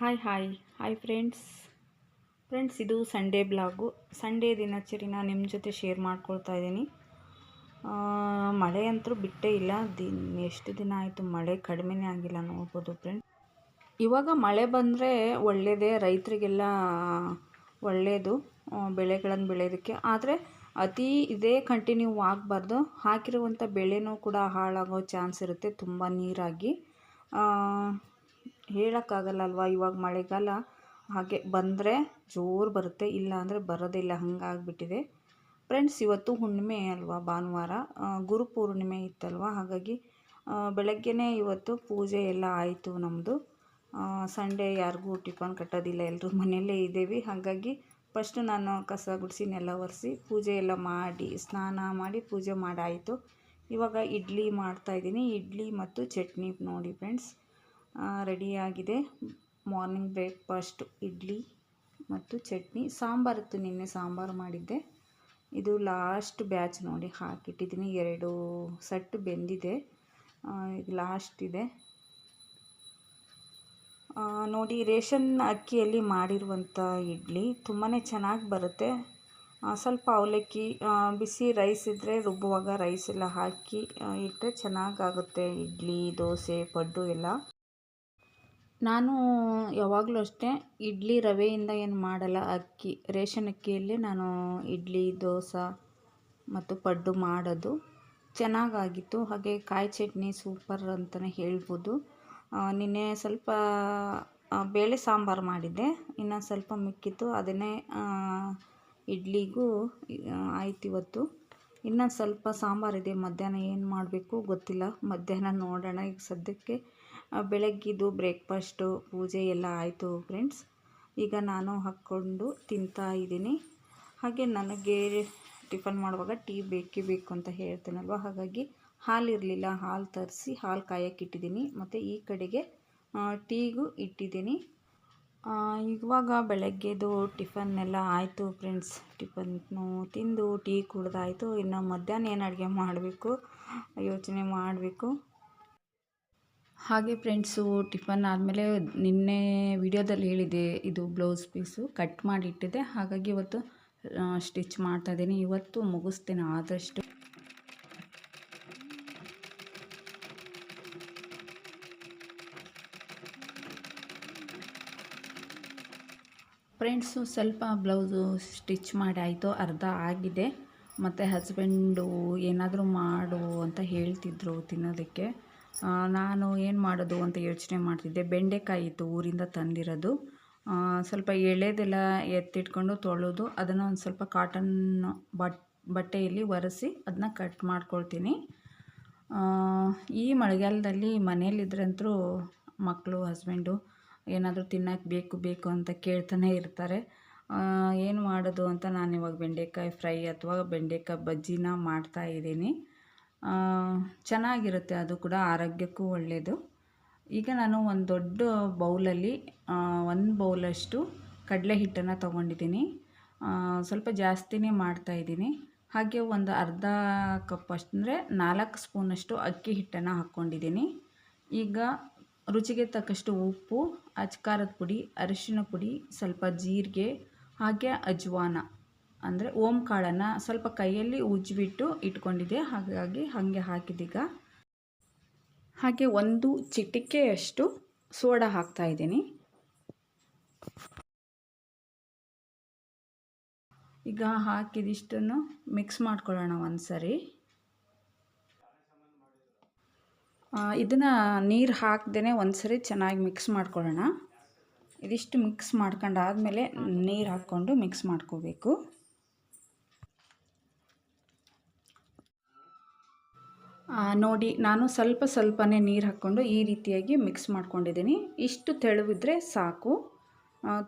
Hi hi hi friends friends ಇದು Sunday blog Sunday ದಿನಚರಿನ ನಿಮ್ಮ ಜೊತೆ ಶೇರ್ ಮಾಡ್ಕೊಳ್ತಾ ಇದ್ದೀನಿ. ಮಳೆ ಅಂತೂ ಬಿಟ್ಟೇ ಇಲ್ಲ. ದಿನ, ಎಷ್ಟು ದಿನ ಆಯಿತು? ಮಳೆ ಕಡಿಮೆನೇ ಆಗಿಲ್ಲ ನೋಡ್ಬೋದು ಫ್ರೆಂಡ್ಸ್ ಇವಾಗ ಮಳೆ ಬಂದರೆ ಒಳ್ಳೆಯದೇ ರೈತರಿಗೆಲ್ಲ ಒಳ್ಳೆಯದು ಬೆಳೆಗಳನ್ನು ಬೆಳೆಯೋದಕ್ಕೆ. ಆದರೆ ಅತಿ ಇದೇ ಕಂಟಿನ್ಯೂ ಆಗಬಾರ್ದು. ಹಾಕಿರುವಂಥ ಬೆಳೆನೂ ಕೂಡ ಹಾಳಾಗೋ ಚಾನ್ಸ್ ಇರುತ್ತೆ, ತುಂಬ ನೀರಾಗಿ. ಹೇಳೋಕ್ಕಾಗಲ್ಲ ಅಲ್ವಾ ಇವಾಗ ಮಳೆಗಾಲ? ಹಾಗೆ ಬಂದರೆ ಜೋರು ಬರುತ್ತೆ, ಇಲ್ಲ ಅಂದರೆ ಬರೋದಿಲ್ಲ, ಹಾಗಾಗ್ಬಿಟ್ಟಿದೆ. ಫ್ರೆಂಡ್ಸ್ ಇವತ್ತು ಹುಣ್ಣಿಮೆ ಅಲ್ವಾ ಭಾನುವಾರ? ಗುರು ಪೂರ್ಣಿಮೆ ಇತ್ತಲ್ವ? ಹಾಗಾಗಿ ಬೆಳಗ್ಗೆನೇ ಇವತ್ತು ಪೂಜೆ ಎಲ್ಲ ಆಯಿತು ನಮ್ಮದು ಸಂಡೇ ಯಾರಿಗೂ ಟಿಫನ್ ಕಟ್ಟೋದಿಲ್ಲ ಎಲ್ಲರೂ ಮನೆಯಲ್ಲೇ ಇದ್ದೀವಿ. ಹಾಗಾಗಿ ಫಸ್ಟು ನಾನು ಕಸ ಗುಡಿಸಿ, ನೆಲ ಒರೆಸಿ, ಪೂಜೆ ಎಲ್ಲ ಮಾಡಿ, ಸ್ನಾನ ಮಾಡಿ ಪೂಜೆ ಮಾಡಾಯಿತು. ಇವಾಗ ಇಡ್ಲಿ ಮಾಡ್ತಾಯಿದ್ದೀನಿ ಇಡ್ಲಿ ಮತ್ತು ಚಟ್ನಿ ನೋಡಿ ಫ್ರೆಂಡ್ಸ್ ರೆಡಿಯಾಗಿದೆ. ಮಾರ್ನಿಂಗ್ ಬ್ರೇಕ್ಫಾಸ್ಟು, ಇಡ್ಲಿ ಮತ್ತು ಚಟ್ನಿ. ಸಾಂಬಾರಿತ್ತು ನಿನ್ನೆ ಸಾಂಬಾರು ಮಾಡಿದ್ದೆ. ಇದು ಲಾಸ್ಟ್ ಬ್ಯಾಚ್ ನೋಡಿ, ಹಾಕಿಟ್ಟಿದ್ದೀನಿ. ಎರಡು ಸೆಟ್ ಬೆಂದಿದೆ. ಇದು ಲಾಸ್ಟ್ ಇದೆ. ನೋಡಿ, ರೇಷನ್ ಅಕ್ಕಿಯಲ್ಲಿ ಮಾಡಿರುವಂಥ ಇಡ್ಲಿ ತುಂಬಾ ಚೆನ್ನಾಗಿ ಬರುತ್ತೆ. ಸ್ವಲ್ಪ ಅವಲಕ್ಕಿ ಬಿಸಿ ರೈಸ್ ಇದ್ದರೆ ರುಬ್ಬುವಾಗ ರೈಸ್ ಎಲ್ಲ ಹಾಕಿ ಇಟ್ಟರೆ ಚೆನ್ನಾಗಾಗುತ್ತೆ. ಇಡ್ಲಿ, ದೋಸೆ, ಪಡ್ಡು ಎಲ್ಲ. ನಾನು ಯಾವಾಗಲೂ ಅಷ್ಟೇ ಇಡ್ಲಿ ರವೆಯಿಂದ ಏನು ಮಾಡಲ್ಲ. ಅಕ್ಕಿ, ರೇಷನ್ ಅಕ್ಕಿಯಲ್ಲೇ ನಾನು ಇಡ್ಲಿ, ದೋಸೆ ಮತ್ತು ಪಡ್ಡು ಮಾಡೋದು. ಚೆನ್ನಾಗಾಗಿತ್ತು. ಹಾಗೆ ಕಾಯಿ ಚಟ್ನಿ ಸೂಪರ್ ಅಂತಲೇ ಹೇಳ್ಬೋದು. ನಿನ್ನೆ ಸ್ವಲ್ಪ ಬೇಳೆ ಸಾಂಬಾರು ಮಾಡಿದ್ದೆ. ಇನ್ನು ಸ್ವಲ್ಪ ಮಿಕ್ಕಿತ್ತು. ಅದನ್ನೇ ಇಡ್ಲಿಗೂ ಆಯ್ತು ಇವತ್ತು. ಇನ್ನು ಸ್ವಲ್ಪ ಸಾಂಬಾರಿದೆ ಮಧ್ಯಾಹ್ನ ಏನು ಮಾಡಬೇಕು ಗೊತ್ತಿಲ್ಲ. ಮಧ್ಯಾಹ್ನ ನೋಡೋಣ. ಈಗ ಸದ್ಯಕ್ಕೆ ಆ, ಬೆಳಗ್ಗಿದು ಬ್ರೇಕ್ಫಾಸ್ಟು ಪೂಜೆ ಎಲ್ಲ ಆಯಿತು ಫ್ರೆಂಡ್ಸ್. ಈಗ ನಾನು ಹಾಕ್ಕೊಂಡು ತಿಂತಾ ಇದ್ದೀನಿ. ಹಾಗೆ ನನಗೆ ಟಿಫನ್ ಮಾಡುವಾಗ ಟೀ ಬೇಕೇ ಬೇಕು ಅಂತ ಹೇಳ್ತೇನಲ್ವ? ಹಾಗಾಗಿ ಹಾಲು ಇರಲಿಲ್ಲ ಹಾಲು ತರಿಸಿ ಹಾಲು ಕಾಯಕ್ಕೆ ಇಟ್ಟಿದ್ದೀನಿ. ಮತ್ತು ಈ ಕಡೆಗೆ ಟೀಗೂ ಇಟ್ಟಿದ್ದೀನಿ. ಇವಾಗ ಬೆಳಗ್ಗೆದು ಟಿಫನ್ ಎಲ್ಲ ಆಯಿತು ಫ್ರೆಂಡ್ಸ್. ಟಿಫನ್ನು ತಿಂದು ಟೀ ಕುಡ್ದಾಯಿತು. ಇನ್ನು ಮಧ್ಯಾಹ್ನ ಏನು ಅಡುಗೆ ಮಾಡಬೇಕು ಯೋಚನೆ ಮಾಡಬೇಕು. ಹಾಗೆ ಫ್ರೆಂಡ್ಸು, ಟಿಫನ್ ಆದಮೇಲೆ ನಿನ್ನೆ ವಿಡಿಯೋದಲ್ಲಿ ಹೇಳಿದೆ ಇದು ಬ್ಲೌಸ್ ಪೀಸು ಕಟ್ ಮಾಡಿ ಇಟ್ಟಿದ್ದೆ ಹಾಗಾಗಿ ಇವತ್ತು ಸ್ಟಿಚ್ ಮಾಡ್ತಾ ಇದ್ದೀನಿ. ಇವತ್ತು ಮುಗಿಸ್ತೇನೆ ಆದಷ್ಟು. ಫ್ರೆಂಡ್ಸು, ಸ್ವಲ್ಪ ಬ್ಲೌಸು ಸ್ಟಿಚ್ ಮಾಡಿ ಆಯಿತು, ಅರ್ಧ ಆಗಿದೆ. ಮತ್ತು ಹಸ್ಬೆಂಡು ಏನಾದರೂ ಮಾಡು ಅಂತ ಹೇಳ್ತಿದ್ರು ತಿನ್ನೋದಕ್ಕೆ. ನಾನು ಏನು ಮಾಡೋದು ಅಂತ ಯೋಚನೆ ಮಾಡ್ತಿದ್ದೆ. ಬೆಂಡೆಕಾಯಿ ಇತ್ತು ಊರಿಂದ ತಂದಿರೋದು. ಸ್ವಲ್ಪ ಎಳೆದೆಲ್ಲ ಎತ್ತಿಟ್ಕೊಂಡು ತೊಳೆದು ಅದನ್ನು ಒಂದು ಸ್ವಲ್ಪ ಕಾಟನ್ ಬಟ್ ಬಟ್ಟೆಯಲ್ಲಿ ಒರೆಸಿ ಅದನ್ನ ಕಟ್ ಮಾಡ್ಕೊಳ್ತೀನಿ. ಈ ಮಳೆಗಾಲದಲ್ಲಿ ಮನೇಲಿದ್ರಂತೂ ಮಕ್ಕಳು ಹಸ್ಬೆಂಡು ಏನಾದರೂ ತಿನ್ನೋಕೆ ಬೇಕು ಬೇಕು ಅಂತ ಕೇಳ್ತಾನೆ ಇರ್ತಾರೆ. ಏನು ಮಾಡೋದು ಅಂತ ನಾನು ಇವಾಗ ಬೆಂಡೆಕಾಯಿ ಫ್ರೈ ಅಥವಾ ಬೆಂಡೆಕಾಯಿ ಬಜ್ಜಿನ ಮಾಡ್ತಾ ಇದ್ದೀನಿ. ಆ, ಚೆನ್ನಾಗಿರುತ್ತೆ ಅದು ಕೂಡ ಆರೋಗ್ಯಕ್ಕೂ ಒಳ್ಳೆಯದು ಈಗ ನಾನು ಒಂದು ದೊಡ್ಡ ಬೌಲಲ್ಲಿ ಒಂದು ಬೌಲಷ್ಟು ಕಡಲೆ ಹಿಟ್ಟನ್ನು ತೊಗೊಂಡಿದ್ದೀನಿ. ಸ್ವಲ್ಪ ಜಾಸ್ತಿನೇ ಮಾಡ್ತಾಯಿದ್ದೀನಿ ಹಾಗೆ ಒಂದು ಅರ್ಧ ಕಪ್ ಅಷ್ಟು, ಅಂದರೆ ನಾಲ್ಕು ಸ್ಪೂನಷ್ಟು ಅಕ್ಕಿ ಹಿಟ್ಟನ್ನು ಹಾಕ್ಕೊಂಡಿದ್ದೀನಿ ಈಗ ರುಚಿಗೆ ತಕ್ಕಷ್ಟು ಉಪ್ಪು ಅಚ್ಕಾರದ ಪುಡಿ, ಅರಿಶಿನ ಪುಡಿ, ಸ್ವಲ್ಪ ಜೀರಿಗೆ, ಹಾಗೆ ಅಜ್ವಾನ. ಅಂದರೆ ಓಂ ಕಾಳನ್ನು ಸ್ವಲ್ಪ ಕೈಯಲ್ಲಿ ಉಜ್ಜಿಬಿಟ್ಟು ಇಟ್ಕೊಂಡಿದ್ದೆ. ಹಾಗಾಗಿ ಹಾಗೆ ಹಾಕಿದೀಗ ಹಾಗೆ ಒಂದು ಚಿಟಿಕೆಯಷ್ಟು ಸೋಡಾ ಹಾಕ್ತಾಯಿದ್ದೀನಿ ಈಗ ಹಾಕಿದಿಷ್ಟನ್ನು ಮಿಕ್ಸ್ ಮಾಡ್ಕೊಳ್ಳೋಣ ಒಂದು ಸರಿ ಇದನ್ನು ನೀರು ಹಾಕ್ದೇ ಒಂದು ಸರಿ ಚೆನ್ನಾಗಿ ಮಿಕ್ಸ್ ಮಾಡ್ಕೊಳ್ಳೋಣ. ಇದಿಷ್ಟು ಮಿಕ್ಸ್ ಮಾಡ್ಕೊಂಡಾದಮೇಲೆ ನೀರು ಹಾಕ್ಕೊಂಡು ಮಿಕ್ಸ್ ಮಾಡ್ಕೋಬೇಕು. ನೋಡಿ, ನಾನು ಸ್ವಲ್ಪ ಸ್ವಲ್ಪನೇ ನೀರು ಹಾಕ್ಕೊಂಡು ಈ ರೀತಿಯಾಗಿ ಮಿಕ್ಸ್ ಮಾಡ್ಕೊಂಡಿದ್ದೀನಿ. ಇಷ್ಟು ತೆಳುವಿದ್ರೆ ಸಾಕು.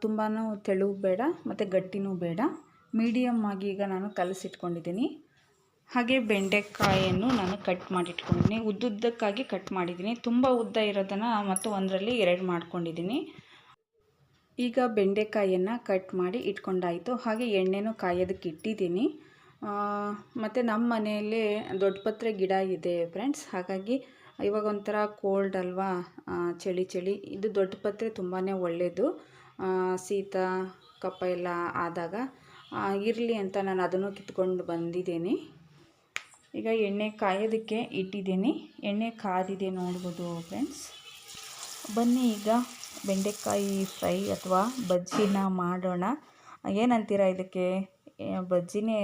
ತುಂಬಾ ತೆಳುವು ಬೇಡ, ಮತ್ತು ಗಟ್ಟಿನೂ ಬೇಡ. ಮೀಡಿಯಮ್ ಆಗಿ ಈಗ ನಾನು ಕಲಸಿಟ್ಕೊಂಡಿದ್ದೀನಿ. ಹಾಗೆ ಬೆಂಡೆಕಾಯಿಯನ್ನು ನಾನು ಕಟ್ ಮಾಡಿಟ್ಕೊಂಡಿದ್ದೀನಿ. ಉದ್ದುದ್ದಕ್ಕಾಗಿ ಕಟ್ ಮಾಡಿದ್ದೀನಿ. ತುಂಬ ಉದ್ದ ಇರೋದನ್ನು ಮತ್ತು ಒಂದರಲ್ಲಿ ಎರಡು ಮಾಡ್ಕೊಂಡಿದ್ದೀನಿ. ಈಗ ಬೆಂಡೆಕಾಯಿಯನ್ನು ಕಟ್ ಮಾಡಿ ಇಟ್ಕೊಂಡಾಯಿತು. ಹಾಗೆ ಎಣ್ಣೆನೂ ಕಾಯೋದಕ್ಕೆ ಇಟ್ಟಿದ್ದೀನಿ. ಮತ್ತು ನಮ್ಮ ಮನೆಯಲ್ಲಿ ದೊಡ್ಡ ಪತ್ರೆ ಗಿಡ ಇದೆ ಫ್ರೆಂಡ್ಸ್ ಹಾಗಾಗಿ ಇವಾಗ ಒಂಥರ ಕೋಲ್ಡ್ ಅಲ್ವಾ? ಚಳಿ ಚಳಿ. ಇದು ದೊಡ್ಡ ಪತ್ರೆ ತುಂಬಾ ಒಳ್ಳೆಯದು ಶೀತ ಕಪ್ಪ ಎಲ್ಲ ಆದಾಗ ಇರಲಿ ಅಂತ ನಾನು ಅದನ್ನು ಕಿತ್ಕೊಂಡು ಬಂದಿದ್ದೀನಿ. ಈಗ ಎಣ್ಣೆ ಕಾಯೋದಕ್ಕೆ ಇಟ್ಟಿದ್ದೀನಿ. ಎಣ್ಣೆ ಕಾದಿದೆ ನೋಡ್ಬೋದು ಫ್ರೆಂಡ್ಸ್ ಬನ್ನಿ ಈಗ ಬೆಂಡೆಕಾಯಿ ಫ್ರೈ ಅಥವಾ ಬಜ್ಜಿನ ಮಾಡೋಣ. ಏನಂತೀರ ಇದಕ್ಕೆ? ಬಜ್ಜಿನೇ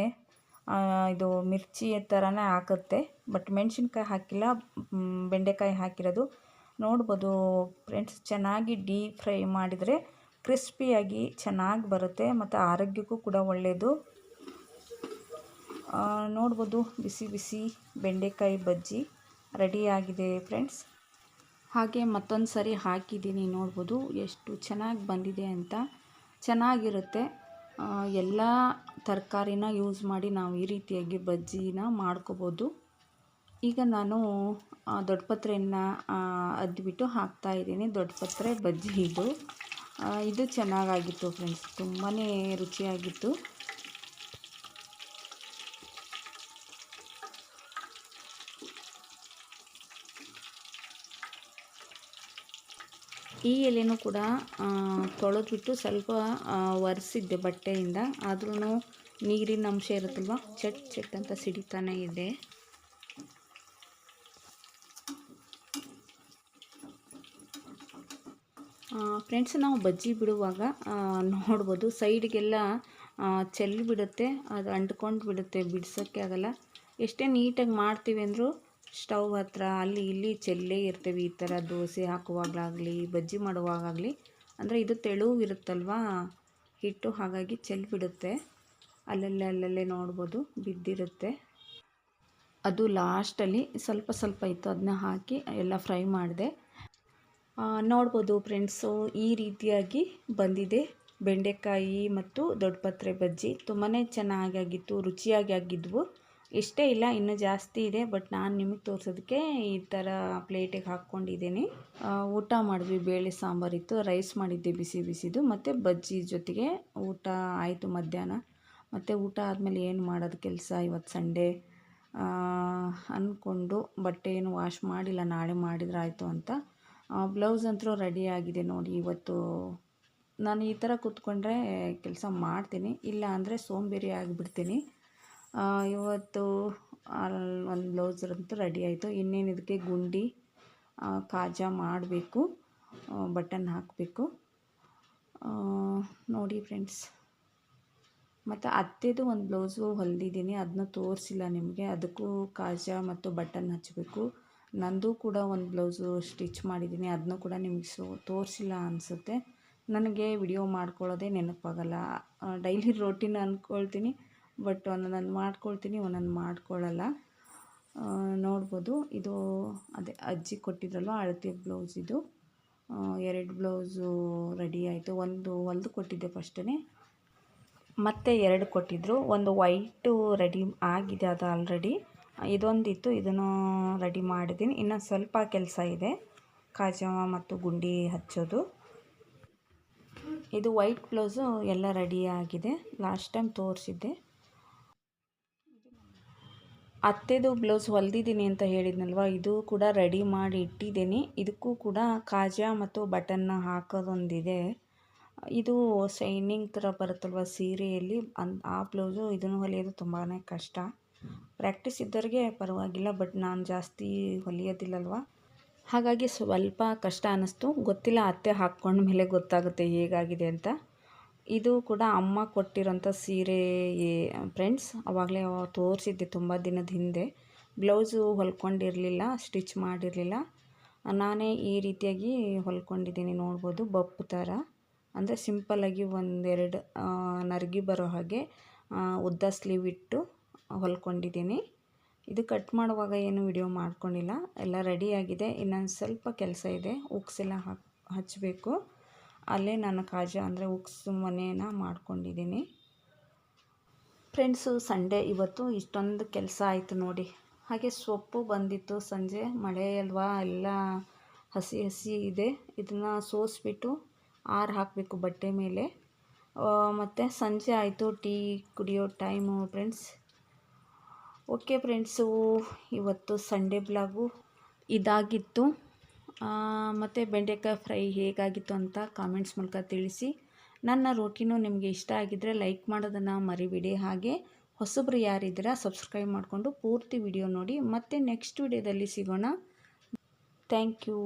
ಇದು ಮಿರ್ಚಿ ಥರನೇ ಹಾಕುತ್ತೆ. ಬಟ್ ಮೆಣಸಿನ್ಕಾಯಿ ಹಾಕಿಲ್ಲ ಬೆಂಡೆಕಾಯಿ ಹಾಕಿರೋದು. ನೋಡ್ಬೋದು ಫ್ರೆಂಡ್ಸ್, ಚೆನ್ನಾಗಿ ಡೀಪ್ ಫ್ರೈ ಮಾಡಿದರೆ ಕ್ರಿಸ್ಪಿಯಾಗಿ ಚೆನ್ನಾಗಿ ಬರುತ್ತೆ ಮತ್ತು ಆರೋಗ್ಯಕ್ಕೂ ಕೂಡ ಒಳ್ಳೆಯದು ನೋಡ್ಬೋದು ಬಿಸಿ ಬಿಸಿ ಬೆಂಡೆಕಾಯಿ ಬಜ್ಜಿ ರೆಡಿಯಾಗಿದೆ ಫ್ರೆಂಡ್ಸ್. ಹಾಗೆ ಮತ್ತೊಂದು ಸರಿ ಹಾಕಿದ್ದೀನಿ ನೋಡ್ಬೋದು ಎಷ್ಟು ಚೆನ್ನಾಗಿ ಬಂದಿದೆ ಅಂತ. ಚೆನ್ನಾಗಿರುತ್ತೆ. ಎಲ್ಲ ತರಕಾರಿನ ಯೂಸ್ ಮಾಡಿ ನಾವು ಈ ರೀತಿಯಾಗಿ ಬಜ್ಜಿನ ಮಾಡ್ಕೋಬೋದು. ಈಗ ನಾನು ದೊಡ್ಡಪತ್ರೆಯನ್ನು ದೊಡ್ಡ ಪತ್ರೆಯನ್ನು ಅದ್ಬಿಟ್ಟು ಹಾಕ್ತಾಯಿದ್ದೀನಿ ದೊಡ್ಡ ಪತ್ರೆ ಬಜ್ಜಿ ಇದು. ಇದು ಚೆನ್ನಾಗಾಗಿತ್ತು ಫ್ರೆಂಡ್ಸ್ ತುಂಬಾ ರುಚಿಯಾಗಿತ್ತು. ಈ ಎಲೆನೂ ಕೂಡ ತೊಳೆದ್ಬಿಟ್ಟು ಸ್ವಲ್ಪ ಒರೆಸಿದ್ದೆ ಬಟ್ಟೆಯಿಂದ. ಆದ್ರೂ ನೀರಿನ ಅಂಶ ಇರುತ್ತಲ್ವ? ಚಟ್ ಚಟ್ ಅಂತ ಸಿಡಿತಾನೆ ಇದೆ. ಫ್ರೆಂಡ್ಸ್, ನಾವು ಬಜ್ಜಿ ಬಿಡುವಾಗ ನೋಡ್ಬೋದು ಸೈಡ್ಗೆಲ್ಲ ಚೆಲ್ಲಿ ಬಿಡುತ್ತೆ, ಅದು ಅಂಟ್ಕೊಂಡು ಬಿಡುತ್ತೆ, ಬಿಡ್ಸೋಕ್ಕೆ ಆಗಲ್ಲ. ಎಷ್ಟೇ ನೀಟಾಗಿ ಮಾಡ್ತೀವಿ ಅಂದರೂ ಸ್ಟವ್ ಹತ್ರ ಅಲ್ಲಿ ಇಲ್ಲಿ ಚೆಲ್ಲೇ ಇರ್ತೀವಿ. ಈ ಥರ ದೋಸೆ ಹಾಕುವಾಗಲಾಗಲಿ, ಬಜ್ಜಿ ಮಾಡುವಾಗಲಿ ಅಂದರೆ ಇದು ತೆಳು ಇರುತ್ತಲ್ವಾ? ಹಿಟ್ಟು ಹಾಗಾಗಿ ಚೆಲ್ಬಿಡುತ್ತೆ. ಅಲ್ಲಲ್ಲೇ ಅಲ್ಲಲ್ಲೇ ನೋಡ್ಬೋದು, ಬಿದ್ದಿರುತ್ತೆ. ಅದು ಲಾಸ್ಟಲ್ಲಿ ಸ್ವಲ್ಪ ಸ್ವಲ್ಪ ಇತ್ತು. ಅದನ್ನ ಹಾಕಿ ಎಲ್ಲ ಫ್ರೈ ಮಾಡಿದೆ. ನೋಡ್ಬೋದು ಫ್ರೆಂಡ್ಸು, ಈ ರೀತಿಯಾಗಿ ಬಂದಿದೆ. ಬೆಂಡೆಕಾಯಿ ಮತ್ತು ದೊಡ್ಡಪತ್ರೆ ಬಜ್ಜಿ. ತುಂಬಾ ಚೆನ್ನಾಗಿ ಆಗಿತ್ತು, ರುಚಿಯಾಗಿ ಆಗಿದ್ವು. ಇಷ್ಟೇ ಇಲ್ಲ, ಇನ್ನೂ ಜಾಸ್ತಿ ಇದೆ, ಬಟ್ ನಾನು ನಿಮಗೆ ತೋರಿಸೋದಕ್ಕೆ ಈ ಥರ ಪ್ಲೇಟಿಗೆ ಹಾಕ್ಕೊಂಡಿದ್ದೀನಿ. ಊಟ ಮಾಡಿದ್ವಿ, ಬೇಳೆ ಸಾಂಬಾರಿತ್ತು ರೈಸ್ ಮಾಡಿದ್ದೆ ಬಿಸಿ ಬಿಸಿದು, ಮತ್ತು ಬಜ್ಜಿ ಜೊತೆಗೆ ಊಟ ಆಯಿತು ಮಧ್ಯಾಹ್ನ. ಮತ್ತು ಊಟ ಆದಮೇಲೆ ಏನು ಮಾಡೋದು ಕೆಲಸ ಇವತ್ತು ಸಂಡೇ. ಅಂದ್ಕೊಂಡು ಬಟ್ಟೆ ಏನು ವಾಶ್ ಮಾಡಿಲ್ಲ, ನಾಳೆ ಮಾಡಿದ್ರೆ ಆಯಿತು ಅಂತ. ಬ್ಲೌಸ್ ಅಂತೂ ರೆಡಿ ಆಗಿದೆ ನೋಡಿ, ಇವತ್ತು ನಾನು ಈ ಥರ ಕೂತ್ಕೊಂಡ್ರೆ ಕೆಲಸ ಮಾಡ್ತೀನಿ, ಇಲ್ಲ ಅಂದರೆ ಸೋಂಬೇರಿ ಆಗಿಬಿಡ್ತೀನಿ. ಇವತ್ತು ಒಂದು ಬ್ಲೌಸ್ ಅಂತೂ ರೆಡಿ ಆಯಿತು. ಇನ್ನೇನು ಇದಕ್ಕೆ ಗುಂಡಿ ಕಾಜ ಮಾಡಬೇಕು ಬಟನ್ ಹಾಕಬೇಕು. ನೋಡಿ ಫ್ರೆಂಡ್ಸ್ ಮತ್ತು ಅತ್ತೆದು ಒಂದು ಬ್ಲೌಸು ಹೊಲಿದಿದ್ದೀನಿ. ಅದನ್ನ ತೋರಿಸಿಲ್ಲ ನಿಮಗೆ. ಅದಕ್ಕೂ ಕಾಜಾ ಮತ್ತು ಬಟನ್ ಹಚ್ಚಬೇಕು ನಂದು ಕೂಡ ಒಂದು ಬ್ಲೌಸು ಸ್ಟಿಚ್ ಮಾಡಿದ್ದೀನಿ. ಅದನ್ನು ಕೂಡ ನಿಮಗೆ ಸೊ, ತೋರಿಸಿಲ್ಲ ಅನಿಸುತ್ತೆ. ನನಗೆ ವಿಡಿಯೋ ಮಾಡ್ಕೊಳ್ಳೋದೇ ನೆನಪಾಗಲ್ಲ. ಡೈಲಿ ರೊಟೀನ್ ಅಂದ್ಕೊಳ್ತೀನಿ ಬಟ್ ಒಂದೊಂದು ಮಾಡ್ಕೊಳ್ತೀನಿ, ಒಂದೊಂದು ಮಾಡ್ಕೊಳ್ಳಲ್ಲ ನೋಡ್ಬೋದು. ಇದು ಅದೇ ಅಜ್ಜಿ ಕೊಟ್ಟಿದ್ರಲ್ಲ, ಅಳತೆ ಬ್ಲೌಸ್ ಇದು. ಎರಡು ಬ್ಲೌಸು ರೆಡಿ ಆಯಿತು. ಒಂದು ಹೊಲ್ದು ಕೊಟ್ಟಿದ್ದೆ ಫಸ್ಟೇ ಮತ್ತೆ ಎರಡು ಕೊಟ್ಟಿದ್ದರು ಒಂದು ವೈಟು ರೆಡಿ ಆಗಿದೆ ಅದು ಆಲ್ರೆಡಿ. ಇದೊಂದಿತ್ತು, ಇದನ್ನು ರೆಡಿ ಮಾಡಿದ್ದೀನಿ. ಇನ್ನು ಸ್ವಲ್ಪ ಕೆಲಸ ಇದೆ. ಕಾಜಾವ ಮತ್ತು ಗುಂಡಿ ಹಚ್ಚೋದು. ಇದು ವೈಟ್ ಬ್ಲೌಸು ಎಲ್ಲ ರೆಡಿ ಆಗಿದೆ. ಲಾಸ್ಟ್ ಟೈಮ್ ತೋರಿಸಿದ್ದೆ. ಅತ್ತೆದು ಬ್ಲೌಸ್ ಹೊಲ್ದಿದ್ದೀನಿ ಅಂತ ಹೇಳಿದ್ನಲ್ವ, ಇದು ಕೂಡ ರೆಡಿ ಮಾಡಿ ಇಟ್ಟಿದ್ದೀನಿ. ಇದಕ್ಕೂ ಕೂಡ ಕಾಜಾ ಮತ್ತು ಬಟನ್ನ ಹಾಕೋದೊಂದಿದೆ. ಇದು ಶೈನಿಂಗ್ ಥರ ಬರುತ್ತಲ್ವ ಸೀರೆಯಲ್ಲಿ, ಅನ್, ಆ ಬ್ಲೌಸು ಇದನ್ನು ಹೊಲಿಯೋದು ತುಂಬಾ ಕಷ್ಟ. ಪ್ರಾಕ್ಟೀಸ್ ಇದ್ದವ್ರಿಗೆ ಪರವಾಗಿಲ್ಲ ಬಟ್ ನಾನು ಜಾಸ್ತಿ ಹೊಲಿಯೋದಿಲ್ಲಲ್ವ. ಹಾಗಾಗಿ ಸ್ವಲ್ಪ ಕಷ್ಟ ಅನ್ನಿಸ್ತು ಗೊತ್ತಿಲ್ಲ ಅತ್ತೆ ಹಾಕ್ಕೊಂಡ ಮೇಲೆ ಗೊತ್ತಾಗುತ್ತೆ ಹೇಗಾಗಿದೆ ಅಂತ. ಇದು ಕೂಡ ಅಮ್ಮ ಕೊಟ್ಟಿರೋಂಥ ಸೀರೆ ಫ್ರೆಂಡ್ಸ್ ಆವಾಗಲೇ ತೋರಿಸಿದ್ದೆ ತುಂಬ ದಿನದ ಹಿಂದೆ. ಬ್ಲೌಸು ಹೊಲ್ಕೊಂಡಿರಲಿಲ್ಲ, ಸ್ಟಿಚ್ ಮಾಡಿರಲಿಲ್ಲ. ನಾನೇ ಈ ರೀತಿಯಾಗಿ ಹೊಲ್ಕೊಂಡಿದ್ದೀನಿ ನೋಡ್ಬೋದು, ಬಪ್ಪು ಥರ. ಅಂದರೆ ಸಿಂಪಲ್ಲಾಗಿ ಒಂದೆರಡು ನರಗಿ ಬರೋ ಹಾಗೆ ಉದ್ದ ಸ್ಲೀವ್ ಇಟ್ಟು ಹೊಲ್ಕೊಂಡಿದ್ದೀನಿ. ಇದು ಕಟ್ ಮಾಡುವಾಗ ಏನು ವಿಡಿಯೋ ಮಾಡ್ಕೊಂಡಿಲ್ಲ. ಎಲ್ಲ ರೆಡಿಯಾಗಿದೆ ಇನ್ನೊಂದು ಸ್ವಲ್ಪ ಕೆಲಸ ಇದೆ. ಉಕ್ಸೆಲ್ಲ ಹಾಕ್ ಹಚ್ಚಬೇಕು ಅಲ್ಲೇ ನಾನು ಕಾಜಾ ಅಂದರೆ ಉಕ್ಸ್ ಮನೆಯನ್ನ ಮಾಡ್ಕೊಂಡಿದ್ದೀನಿ. ಫ್ರೆಂಡ್ಸು, ಸಂಡೇ ಇವತ್ತು ಇಷ್ಟೊಂದು ಕೆಲಸ ಆಯಿತು ನೋಡಿ. ಹಾಗೆ ಸೊಪ್ಪು ಬಂದಿತ್ತು ಸಂಜೆ, ಮಳೆ ಅಲ್ವಾ? ಎಲ್ಲ ಹಸಿ ಹಸಿ ಇದೆ. ಇದನ್ನು ಸೋಸಿಬಿಟ್ಟು ಆರು ಹಾಕಬೇಕು ಬಟ್ಟೆ ಮೇಲೆ. ಮತ್ತು ಸಂಜೆ ಆಯಿತು, ಟೀ ಕುಡಿಯೋ ಟೈಮು ಫ್ರೆಂಡ್ಸ್. ಓಕೆ ಫ್ರೆಂಡ್ಸು, ಇವತ್ತು ಸಂಡೇ ಬ್ಲಾಗು ಇದಾಗಿತ್ತು. ಮತ್ತು ಬೆಂಡೆಕಾಯಿ ಫ್ರೈ ಹೇಗಾಗಿತ್ತು ಅಂತ ಕಾಮೆಂಟ್ಸ್ ಮೂಲಕ ತಿಳಿಸಿ. ನನ್ನ ರೋಟಿನೂ ನಿಮಗೆ ಇಷ್ಟ ಆಗಿದ್ದರೆ ಲೈಕ್ ಮಾಡೋದನ್ನು ಮರಿಬೇಡಿ. ಹಾಗೆ ಹೊಸಬ್ರು ಯಾರಿದ್ದೀರಾ ಸಬ್ಸ್ಕ್ರೈಬ್ ಮಾಡಿಕೊಂಡು ಪೂರ್ತಿ ವಿಡಿಯೋ ನೋಡಿ. ಮತ್ತೆ ನೆಕ್ಸ್ಟ್ ವಿಡಿಯೋದಲ್ಲಿ ಸಿಗೋಣ. Thank you